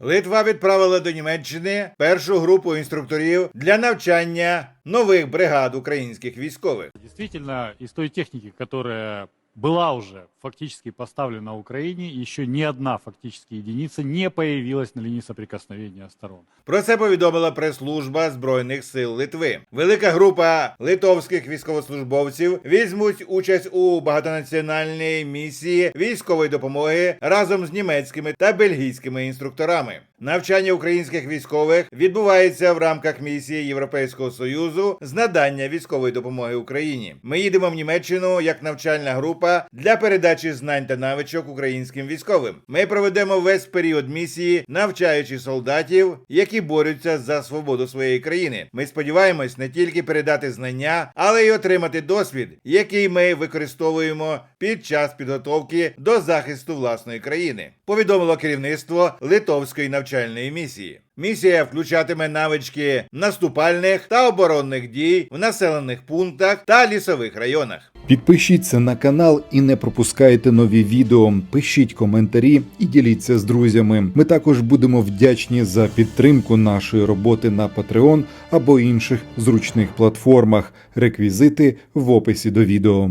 Литва відправила до Німеччини першу групу інструкторів для навчання нових бригад українських військових. Дійсно, із тої техніки, которая была уже фактически поставлена Украине, еще ни одна фактически единица не появилась на линии соприкосновения сторон. Про це повідомила прес-служба Збройних сил Литви. Велика група литовських військовослужбовців візьмуть участь у багатонаціональній місії військової допомоги разом з німецькими та бельгійськими інструкторами. Навчання українських військових відбувається в рамках місії Європейського союзу з надання військової допомоги Україні. Ми їдемо в Німеччину як навчальна група для передачі знань та навичок українським військовим. Ми проведемо весь період місії, навчаючи солдатів, які борються за свободу своєї країни. Ми сподіваємось не тільки передати знання, але й отримати досвід, який ми використовуємо під час підготовки до захисту власної країни. Повідомило керівництво литовської навчальної місії. Місія включатиме навички наступальних та оборонних дій в населених пунктах та лісових районах. Підпишіться на канал і не пропускайте нові відео. Пишіть коментарі і діліться з друзями. Ми також будемо вдячні за підтримку нашої роботи на Patreon або інших зручних платформах. Реквізити в описі до відео.